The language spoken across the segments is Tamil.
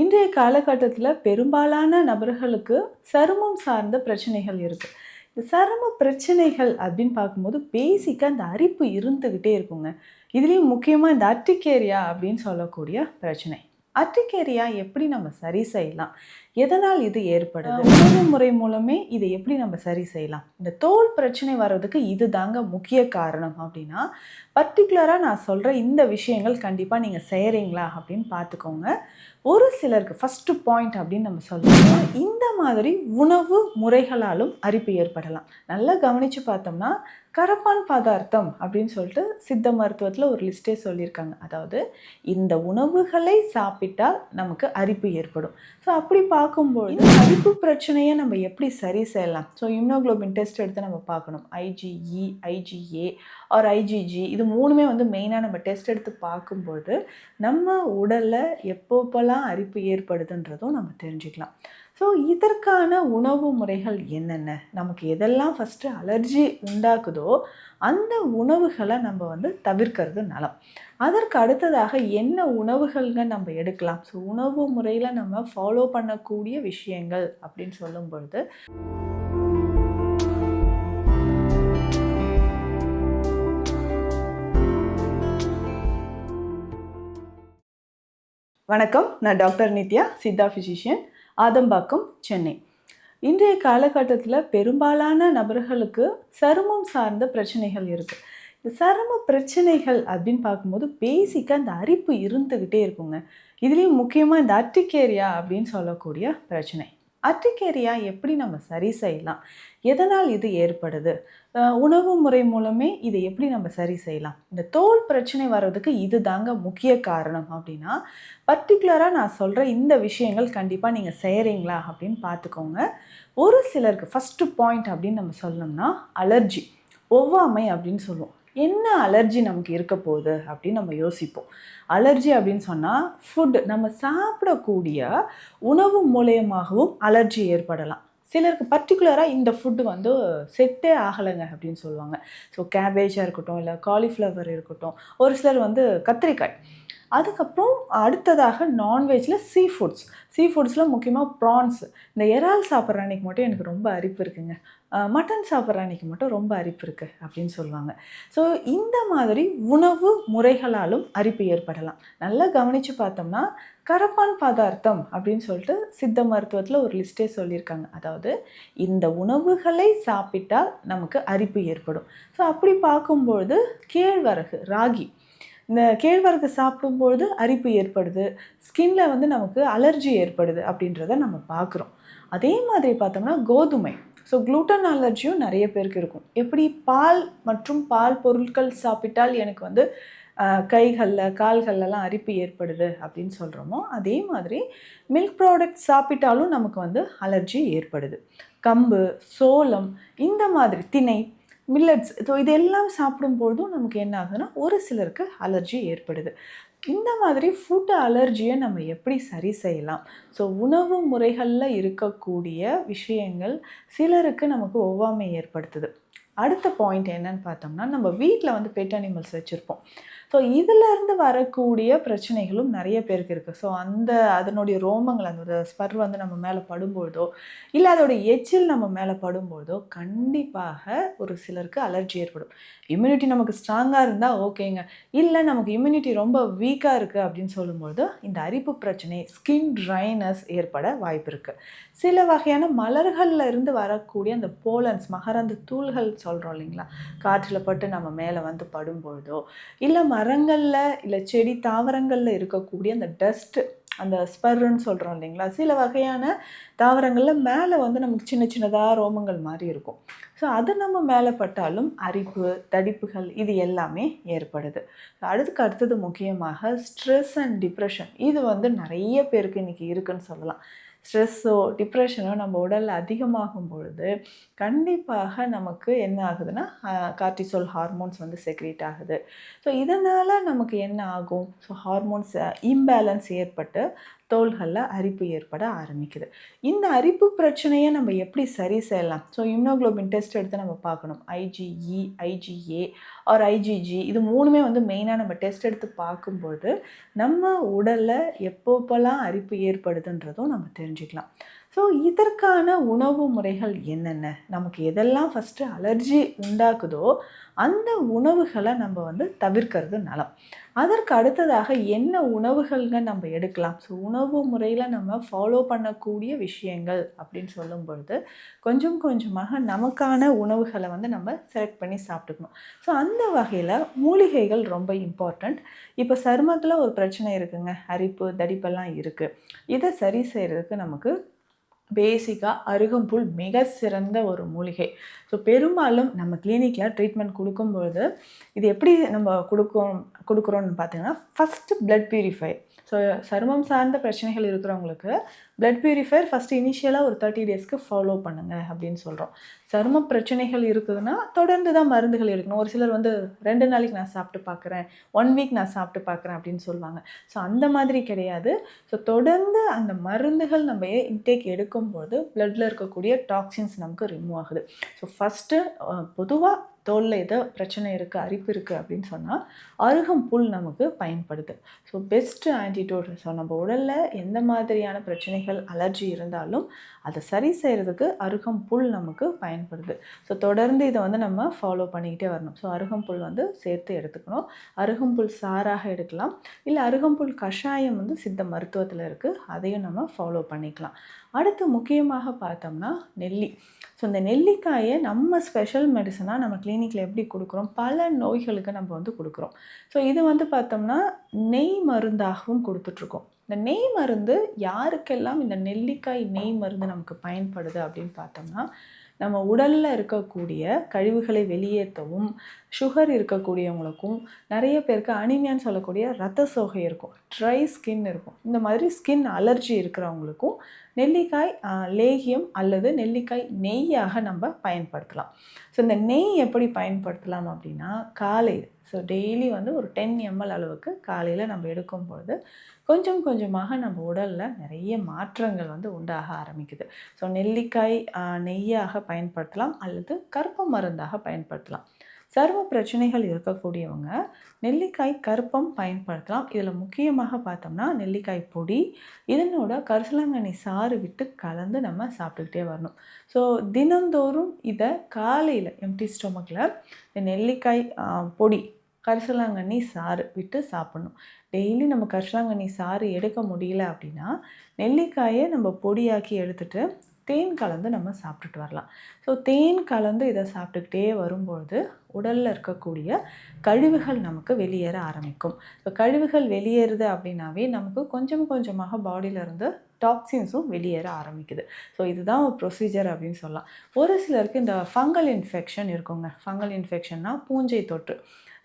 இன்றைய காலகட்டத்தில் பெரும்பாலான நபர்களுக்கு சருமம் சார்ந்த பிரச்சனைகள் இருக்குது இந்த சரும பிரச்சனைகள் அப்படின்னு பார்க்கும்போது பேசிக்காக இந்த அரிப்பு இருந்துக்கிட்டே இருக்குங்க. இதுலேயும் முக்கியமாக இந்த அர்டிகேரியா அப்படின்னு சொல்லக்கூடிய பிரச்சனை. அர்டிகேரியா எப்படி நம்ம சரி செய்யலாம்? எதனால் இது ஏற்படுது? உணவு முறை மூலமே இதை எப்படி நம்ம சரி செய்யலாம்? இந்த தோல் பிரச்சனை வர்றதுக்கு இது தாங்க முக்கிய காரணம் அப்படின்னா பர்டிகுலராக நான் சொல்கிற இந்த விஷயங்கள் கண்டிப்பாக நீங்கள் செய்கிறீங்களா அப்படின்னு பார்த்துக்கோங்க. ஒரு சிலருக்கு ஃபஸ்ட்டு பாயிண்ட் அப்படின்னு நம்ம சொல்லலாம் இந்த மாதிரி உணவு முறைகளாலும் அரிப்பு ஏற்படலாம். நல்லா கவனித்து பார்த்தோம்னா கரப்பான் பதார்த்தம் அப்படின்னு சொல்லிட்டு சித்த மருத்துவத்தில் ஒரு லிஸ்ட்டே சொல்லியிருக்காங்க. அதாவது இந்த உணவுகளை சாப்பிட்டால் நமக்கு அரிப்பு ஏற்படும். ஸோ அப்படி பார்க்கும்போது அரிப்பு பிரச்சனையை நம்ம எப்படி சரி செய்யலாம்? ஸோ இம்னோக்ளோபின் டெஸ்ட் எடுத்து நம்ம பார்க்கணும். ஐஜிஇ ஐஜிஏ ஆர் ஐஜிஜி இது மூணுமே வந்து மெயினாக நம்ம டெஸ்ட் எடுத்து பார்க்கும்போது நம்ம உடலில் எப்போப்பெல்லாம் அரிப்பு ஏற்படுதுன்றதும் நம்ம தெரிஞ்சுக்கலாம். ஸோ இதற்கான உணவு முறைகள் என்னென்ன? நமக்கு எதெல்லாம் ஃபஸ்ட்டு அலர்ஜி உண்டாக்குதோ அந்த உணவுகளை நம்ம வந்து தவிர்க்கிறது நலம். அதற்கு அடுத்ததாக என்ன உணவுகள்ங்க நம்ம எடுக்கலாம்? ஸோ உணவு முறையில் நம்ம ஃபாலோ பண்ணக்கூடிய விஷயங்கள் அப்படின்னு சொல்லும் பொழுது வணக்கம். நான் டாக்டர் நித்யா சித்தா ஃபிசிஷியன் ஆதம்பாக்கம் சென்னை. இன்றைய காலகட்டத்தில் பெரும்பாலான நபர்களுக்கு சருமம் சார்ந்த பிரச்சனைகள் இருக்குது இந்த சரும பிரச்சனைகள் அப்படின்னு பார்க்கும்போது பேசிக்காக அந்த அரிப்பு இருந்துக்கிட்டே இருக்குங்க. இதுலேயும் முக்கியமாக இந்த அட்டிகேரியா அப்படின்னு சொல்லக்கூடிய பிரச்சனை. அட்டிகேரியா எப்படி நம்ம சரி செய்யலாம்? எதனால் இது ஏற்படுது? உணவு முறை மூலமே இதை எப்படி நம்ம சரி செய்யலாம்? இந்த தோல் பிரச்சனை வர்றதுக்கு இது தாங்க முக்கிய காரணம் அப்படின்னா பர்டிகுலராக நான் சொல்கிற இந்த விஷயங்கள் கண்டிப்பாக நீங்கள் செய்கிறீங்களா அப்படின்னு பார்த்துக்கோங்க. ஒரு சிலருக்கு ஃபஸ்ட்டு பாயிண்ட் அப்படின்னு நம்ம சொல்லணும்னா அலர்ஜி ஒவ்வாமை அப்படின்னு சொல்லுவோம். என்ன அலர்ஜி நமக்கு இருக்க போகுது அப்படின்னு நம்ம யோசிப்போம். அலர்ஜி அப்படின்னு சொன்னால் ஃபுட் நம்ம சாப்பிடக்கூடிய உணவு மூலியமாகவும் அலர்ஜி ஏற்படலாம். சிலருக்கு பர்டிகுலராக இந்த ஃபுட்டு வந்து செட்டே ஆகலைங்க அப்படின்னு சொல்லுவாங்க. ஸோ கேபேஜாக இருக்கட்டும் இல்லை காலிஃப்ளவர் இருக்கட்டும் ஒரு சிலர் வந்து கத்திரிக்காய். அதுக்கப்புறம் அடுத்ததாக நான்வெஜ்ஜில் சீ ஃபுட்ஸ் சீ ஃபுட்ஸில் முக்கியமாக ப்ரான்ஸ் இந்த இறால் சாப்பிட்ற அன்றைக்கி மட்டும் எனக்கு ரொம்ப அரிப்பு இருக்குங்க. மட்டன் சாப்பிட்ற அன்றைக்கி மட்டும் ரொம்ப அரிப்பு இருக்குது அப்படின்னு சொல்லுவாங்க. ஸோ இந்த மாதிரி உணவு முறைகளாலும் அரிப்பு ஏற்படலாம். நல்லா கவனித்து பார்த்தோம்னா கரப்பான் பதார்த்தம் அப்படின்னு சொல்லிட்டு சித்த மருத்துவத்தில் ஒரு லிஸ்ட்டே சொல்லியிருக்காங்க. அதாவது இந்த உணவுகளை சாப்பிட்டால் நமக்கு அரிப்பு ஏற்படும். ஸோ அப்படி பார்க்கும்பொழுது கேழ்வரகு ராகி. இந்த கேழ்வரகு சாப்பிடும்பொழுது அரிப்பு ஏற்படுது. ஸ்கின்ல வந்து நமக்கு அலர்ஜி ஏற்படுது அப்படின்றத நம்ம பார்க்குறோம். அதே மாதிரி பார்த்தோம்னா கோதுமை. ஸோ குளூட்டன் அலர்ஜியும் நிறைய பேருக்கு இருக்கும். எப்படி பால் மற்றும் பால் பொருட்கள் சாப்பிட்டால் எனக்கு வந்து கைகளில் கால்கள்லாம் அரிப்பு ஏற்படுது அப்படின்னு சொல்கிறோமோ அதே மாதிரி மில்க் ப்ராடக்ட் சாப்பிட்டாலும் நமக்கு வந்து அலர்ஜி ஏற்படுது. கம்பு சோளம் இந்த மாதிரி திணை மில்லட்ஸ் ஸோ இதெல்லாம் சாப்பிடும்பொழுதும் நமக்கு என்ன ஆகுதுன்னா ஒரு சிலருக்கு அலர்ஜி ஏற்படுது. இந்த மாதிரி ஃபுட் அலர்ஜியை நம்ம எப்படி சரி செய்யலாம்? ஸோ உணவு முறைகளில் இருக்கக்கூடிய விஷயங்கள் சிலருக்கு நமக்கு ஒவ்வாமை ஏற்படுத்துது. அடுத்த பாயிண்ட் என்னன்னு பார்த்தோம்னா நம்ம வீட்டில் வந்து பெட் அனிமல்ஸ் வச்சுருப்போம். ஸோ இதிலேருந்து வரக்கூடிய பிரச்சனைகளும் நிறைய பேருக்கு இருக்குது ஸோ அந்த அதனுடைய ரோமங்கள் அந்த ஸ்பர் வந்து நம்ம மேலே படும்பொழுதோ இல்லை அதோடைய எச்சில் நம்ம மேலே படும்பொழுதோ கண்டிப்பாக ஒரு சிலருக்கு அலர்ஜி ஏற்படும். இம்யூனிட்டி நமக்கு ஸ்ட்ராங்காக இருந்தால் ஓகேங்க. இல்லை நமக்கு இம்யூனிட்டி ரொம்ப வீக்காக இருக்குது அப்படின்னு சொல்லும்பொழுது இந்த அரிப்பு பிரச்சனை ஸ்கின் ட்ரைனஸ் ஏற்பட வாய்ப்பு இருக்குது சில வகையான மலர்களில் இருந்து வரக்கூடிய அந்த போலன்ஸ் மகரந்த தூள்கள் சொல்கிறோம் இல்லைங்களா? காற்றில் பட்டு நம்ம மேலே வந்து படும்பொழுதோ இல்லை மரங்களில் இல்லை செடி தாவரங்களில் இருக்கக்கூடிய அந்த டஸ்ட்டு அந்த ஸ்பர்ன்னு சொல்கிறோம் இல்லைங்களா? சில வகையான தாவரங்களில் மேலே வந்து நமக்கு சின்ன சின்னதாக ரோமங்கள் மாதிரி இருக்கும். ஸோ அது நம்ம மேலே பட்டாலும் அரிப்பு தடிப்புகள் இது எல்லாமே ஏற்படுது. அடுத்துக்கு அடுத்தது முக்கியமாக ஸ்ட்ரெஸ் அண்ட் டிப்ரெஷன் இது வந்து நிறைய பேருக்கு இன்றைக்கி இருக்குன்னு சொல்லலாம். ஸ்ட்ரெஸ்ஸோ டிப்ரெஷனோ நம்ம உடலில் அதிகமாகும் பொழுது கண்டிப்பாக நமக்கு என்ன ஆகுதுன்னா கார்டிசோல் ஹார்மோன்ஸ் வந்து செக்ரேட் ஆகுது. ஸோ இதனால் நமக்கு என்ன ஆகும்? ஸோ ஹார்மோன்ஸ் இம்பேலன்ஸ் ஏற்பட்டு தோள்களில் அரிப்பு ஏற்பட ஆரம்பிக்குது. இந்த அரிப்பு பிரச்சனையை நம்ம எப்படி சரி செய்யலாம்? ஸோ இம்னோக்ளோபின் டெஸ்ட் எடுத்து நம்ம பார்க்கணும். ஐஜிஇ ஐஜிஏ ஆர் ஐஜிஜி இது மூணுமே வந்து மெயினாக நம்ம டெஸ்ட் எடுத்து பார்க்கும்போது நம்ம உடலில் எப்போப்பெல்லாம் அரிப்பு ஏற்படுதுன்றதும் நம்ம தெரிஞ்சுக்கலாம். ஸோ இதற்கான உணவு முறைகள் என்னென்ன? நமக்கு எதெல்லாம் ஃபஸ்ட்டு அலர்ஜி உண்டாக்குதோ அந்த உணவுகளை நம்ம வந்து தவிர்க்கிறது நலம். அதற்கு அடுத்ததாக என்ன உணவுகள்ங்க நம்ம எடுக்கலாம்? ஸோ உணவு முறையில் நம்ம ஃபாலோ பண்ணக்கூடிய விஷயங்கள் அப்படின்னு சொல்லும் பொழுது கொஞ்சம் கொஞ்சமாக நமக்கான உணவுகளை வந்து நம்ம செலக்ட் பண்ணி சாப்பிட்டுக்கணும். ஸோ அந்த வகையில் மூலிகைகள் ரொம்ப இம்பார்ட்டண்ட் இப்போ சருமத்தில் ஒரு பிரச்சனை இருக்குங்க. அரிப்பு தடிப்பெல்லாம் இருக்குது இதை சரி செய்கிறதுக்கு நமக்கு பேசிக்காக அருகம்புல் மிக சிறந்த ஒரு மூலிகை. ஸோ பெரும்பாலும் நம்ம கிளினிக்கில் ட்ரீட்மெண்ட் கொடுக்கும்பொழுது இது எப்படி நம்ம கொடுக்கோம் கொடுக்குறோன்னு பார்த்தீங்கன்னா ஃபஸ்ட்டு பிளட் பியூரிஃபை ஸோ சருமம் சார்ந்த பிரச்சனைகள் இருக்கிறவங்களுக்கு பிளட் பியூரிஃபையர் ஃபஸ்ட்டு இனிஷியலாக ஒரு தேர்ட்டி டேஸ்க்கு ஃபாலோ பண்ணுங்கள் அப்படின்னு சொல்கிறோம் சரும பிரச்சனைகள் இருக்குதுன்னா தொடர்ந்து தான் மருந்துகள் எடுக்கணும். ஒரு சிலர் வந்து ரெண்டு நாளைக்கு நான் சாப்பிட்டு பார்க்குறேன் ஒன் வீக் நான் சாப்பிட்டு பார்க்குறேன் அப்படின்னு சொல்லுவாங்க. ஸோ அந்த மாதிரி கிடையாது. ஸோ தொடர்ந்து அந்த மருந்துகள் நம்ம இன்டேக் எடுக்கும்போது பிளட்டில் இருக்கக்கூடிய டாக்ஸின்ஸ் நமக்கு ரிமூவ் ஆகுது. ஸோ ஃபஸ்ட்டு பொதுவாக தோலில் ஏதோ பிரச்சனை இருக்குது அரிப்பு இருக்குது அப்படின்னு சொன்னால் அருகம்புல் நமக்கு பயன்படுது. ஸோ பெஸ்ட்டு ஆன்டிடோட் ஸோ நம்ம உடலில் எந்த மாதிரியான பிரச்சனைகள் அலர்ஜி இருந்தாலும் அதை சரி செய்கிறதுக்கு அருகம்புல் நமக்கு பயன்படுது. ஸோ தொடர்ந்து இதை வந்து நம்ம ஃபாலோ பண்ணிக்கிட்டே வரணும். ஸோ அருகம்புல் வந்து சேர்த்து எடுத்துக்கணும். அருகம்புல் சாராக எடுக்கலாம். இல்லை அருகம்புல் கஷாயம் வந்து சித்த மருத்துவத்தில் இருக்குது அதையும் நம்ம ஃபாலோ பண்ணிக்கலாம். அடுத்து முக்கியமாக பார்த்தோம்னா நெல்லி. ஸோ இந்த நெல்லிக்காயை நம்ம ஸ்பெஷல் மெடிசனாக நம்ம கிளினிக்கில் எப்படி கொடுக்குறோம்? பல நோய்களுக்கு நம்ம வந்து கொடுக்குறோம். ஸோ இது வந்து பார்த்தோம்னா நெய் மருந்தாகவும் கொடுத்துட்ருக்கோம். இந்த நெய் மருந்து யாருக்கெல்லாம் இந்த நெல்லிக்காய் நெய் மருந்து நமக்கு பயன்படுது அப்படின்னு பார்த்தோம்னா நம்ம உடலில் இருக்கக்கூடிய கழிவுகளை வெளியேற்றவும் சுகர் இருக்கக்கூடியவங்களுக்கும் நிறைய பேருக்கு அனிமியான்னு சொல்லக்கூடிய ரத்த சோகை இருக்கும் ட்ரை ஸ்கின் இருக்கும். இந்த மாதிரி ஸ்கின் அலர்ஜி இருக்கிறவங்களுக்கும் நெல்லிக்காய் லேகியம் அல்லது நெல்லிக்காய் நெய்யாக நம்ம பயன்படுத்தலாம். ஸோ இந்த நெய் எப்படி பயன்படுத்தலாம் அப்படின்னா காலை ஸோ டெய்லி வந்து ஒரு டென் எம்எல் அளவுக்கு காலையில் நம்ம எடுக்கும் பொழுது கொஞ்சம் கொஞ்சமாக நம்ம உடலில் நிறைய மாற்றங்கள் வந்து உண்டாக ஆரம்பிக்குது. ஸோ நெல்லிக்காய் நெய்யாக பயன்படுத்தலாம் அல்லது கற்ப மருந்தாக பயன்படுத்தலாம். சர்வ பிரச்சனைகள் இருக்கக்கூடியவங்க நெல்லிக்காய் கருப்பம் பயன்படுத்தலாம். இதில் முக்கியமாக பார்த்தோம்னா நெல்லிக்காய் பொடி இதனோட கரிசலாங்கண்ணி சாறு விட்டு கலந்து நம்ம சாப்பிட்டுக்கிட்டே வரணும். ஸோ தினந்தோறும் இதை காலையில் எம்டி ஸ்டொமக்கில் இந்த நெல்லிக்காய் பொடி கரிசலாங்கண்ணி சாறு விட்டு சாப்பிட்ணும். டெய்லி நம்ம கரிசலாங்கண்ணி சாறு எடுக்க முடியல அப்படின்னா நெல்லிக்காயை நம்ம பொடியாக்கி எடுத்துகிட்டு தேன் கலந்து நம்ம சாப்பிட்டுட்டு வரலாம். ஸோ தேன் கலந்து இதை சாப்பிட்டுக்கிட்டே வரும்பொழுது உடலில் இருக்கக்கூடிய கழிவுகள் நமக்கு வெளியேற ஆரம்பிக்கும். ஸோ கழிவுகள் வெளியேறுது அப்படின்னாவே நமக்கு கொஞ்சம் கொஞ்சமாக பாடியிலேருந்து டாக்ஸின்ஸும் வெளியேற ஆரம்பிக்குது. ஸோ இதுதான் ஒரு ப்ரொசீஜர் அப்படின்னு சொல்லலாம். ஒரு சிலருக்கு இந்த ஃபங்கல் இன்ஃபெக்ஷன் இருக்குங்க. ஃபங்கல் இன்ஃபெக்ஷன்னா பூஞ்சை தொற்று.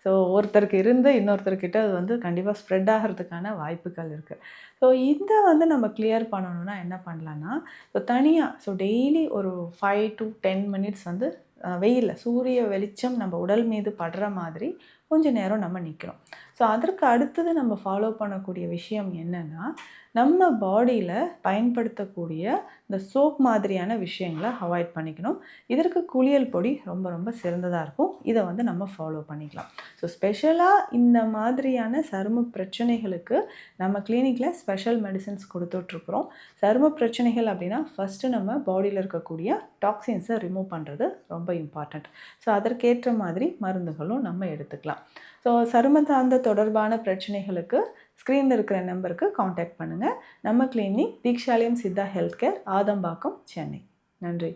ஸோ ஒருத்தருக்கு இருந்து இன்னொருத்தர்கிட்ட அது வந்து கண்டிப்பாக ஸ்ப்ரெட் ஆகிறதுக்கான வாய்ப்புகள் இருக்குது ஸோ இதை வந்து நம்ம கிளியர் பண்ணணும்னா என்ன பண்ணலான்னா ஸோ தனியாக ஸோ டெய்லி ஒரு ஃபைவ் டு டென் மினிட்ஸ் வந்து வெயிலில் சூரிய வெளிச்சம் நம்ம உடல் மீது படுற மாதிரி கொஞ்சம் நேரம் நம்ம நிற்கிறோம் ஸோ அதற்கு அடுத்தது நம்ம ஃபாலோ பண்ணக்கூடிய விஷயம் என்னென்னா நம்ம பாடியில் பயன்படுத்தக்கூடிய இந்த சோப் மாதிரியான விஷயங்களை அவாய்ட் பண்ணிக்கணும். இதற்கு குளியல் பொடி ரொம்ப ரொம்ப சிறந்ததாக இருக்கும். இதை வந்து நம்ம ஃபாலோ பண்ணிக்கலாம். ஸோ ஸ்பெஷலாக இந்த மாதிரியான சரும பிரச்சனைகளுக்கு நம்ம கிளினிக்கில் ஸ்பெஷல் மெடிசன்ஸ் கொடுத்துட்ருக்குறோம். சரும பிரச்சனைகள் அப்படின்னா ஃபஸ்ட்டு நம்ம பாடியில் இருக்கக்கூடிய டாக்ஸின்ஸை ரிமூவ் பண்ணுறது ரொம்ப இம்பார்ட்டண்ட் ஸோ அதற்கேற்ற மாதிரி மருந்துகளும் நம்ம எடுத்துக்கலாம். ஸோ சரும சார்ந்த தொடர்பான பிரச்சனைகளுக்கு ஸ்க்ரீனில் இருக்கிற நம்பருக்கு காண்டாக்ட் பண்ணுங்கள் நம்ம clinic Deekshalayam Siddha health care Adambakkam Chennai. நன்றி.